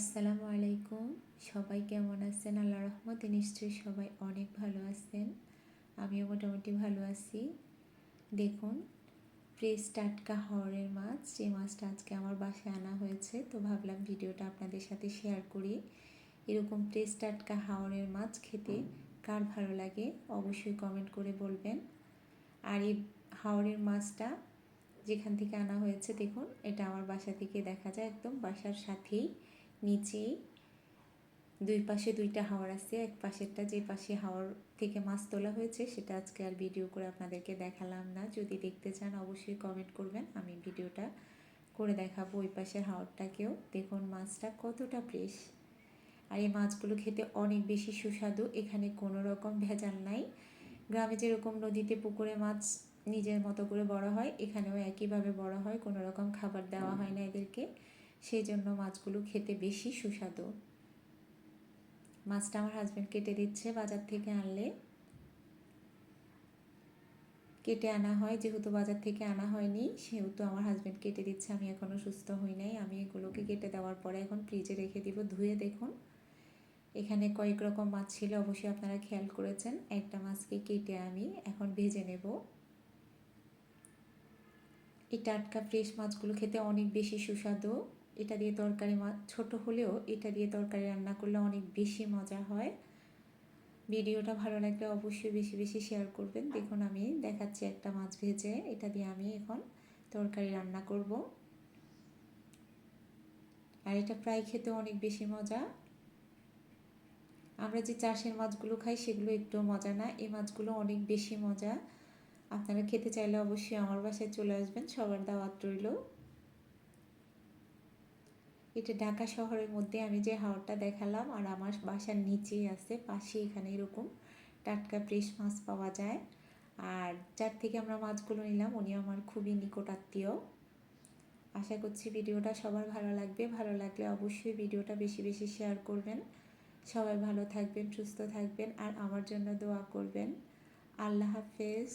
আসসালামু আলাইকুম। সবাই কেমন আছেন? আল্লাহ রহমতে নিশ্চয়ই সবাই অনেক ভালো আছেন। আমিও মোটামুটি ভালো আছি। দেখুন ফ্রেশ টাটকা হাওড়ের মাছ, যে মাছটা আজকে আমার বাসায় আনা হয়েছে, তো ভাবলাম ভিডিওটা আপনাদের সাথে শেয়ার করি। এরকম ফ্রেশ টাটকা হাওড়ের মাছ খেতে কার ভালো লাগে, অবশ্যই কমেন্ট করে বলবেন। আর এই হাওড়ের মাছটা যেখান থেকে আনা হয়েছে, দেখুন, এটা আমার বাসা থেকে দেখা যায়, একদম বাসার সাথেই। নিচেই দুই পাশে দুইটা হাওয়ার আছে, এক পাশেরটা যে পাশে হাওয়ার থেকে মাছ তোলা হয়েছে সেটা আজকে আর ভিডিও করে আপনাদেরকে দেখালাম না। যদি দেখতে চান অবশ্যই কমেন্ট করবেন, আমি ভিডিওটা করে দেখাবো ওই পাশের হাওয়ারটাকেও দেখুন মাছটা কতটা ফ্রেশ আর এই মাছগুলো খেতে অনেক বেশি সুস্বাদু, এখানে কোনো রকম ভেজাল নাই। গ্রামে যেরকম নদীতে পুকুরে মাছ নিজের মতো করে বড় হয়, এখানেও একইভাবে বড় হয়, কোনো রকম খাবার দেওয়া হয় না এদেরকে। সেই জন্য মাছগুলো খেতে বেশি সুস্বাদু। মাছটা আমার হাজব্যান্ড কেটে দিচ্ছে বাজার থেকে আনলে। কেটে আনা হয়, যেহেতু বাজার থেকে আনা হয়নি, সেহেতু আমার হাজব্যান্ড কেটে দিচ্ছে, আমি এখনও সুস্থ হই নাই। আমি এগুলোকে কেটে দেওয়ার পরে এখন ফ্রিজে রেখে দিব, ধুয়ে দেখুন। এখানে কয়েক রকম মাছ ছিল, অবশ্যই আপনারা খেয়াল করেছেন। একটা মাছকে কেটে আমি এখন ভেজে নেব। এই টাটকা ফ্রেশ মাছগুলো খেতে অনেক বেশি সুস্বাদু। এটা দিয়ে তরকারি ছোটো হলেও এটা দিয়ে তরকারি রান্না করলে অনেক বেশি মজা হয়। ভিডিওটা ভালো লাগলে অবশ্যই বেশি বেশি শেয়ার করবেন। দেখুন আমি দেখাচ্ছি একটা মাছ ভেজে, এটা দিয়ে আমি এখন তরকারি রান্না করব। আর এটা প্রায় খেতে অনেক বেশি মজা। আমরা যে চাষের মাছগুলো খাই, সেগুলো একটু মজা না, এই মাছগুলো অনেক বেশি মজা। আপনারা খেতে চাইলে অবশ্যই আমার বাসায় চলে আসবেন, সবার দাওয়াত রইল। এটা ঢাকা শহরের মধ্যে আমি যে হাওড়টা দেখালাম আর আমার বাসার নিচেই আছে পাশে এখানে এরকম টাটকা ফ্রেশ মাছ পাওয়া যায়। আর যার থেকে আমরা মাছগুলো নিলাম উনি আমার খুবই নিকট আত্মীয়। আশা করছি ভিডিওটা সবার ভালো লাগবে। ভালো লাগলে অবশ্যই ভিডিওটা বেশি বেশি শেয়ার করবেন। সবাই ভালো থাকবেন, সুস্থ থাকবেন আর আমার জন্য দোয়া করবেন। আল্লাহ হাফেজ।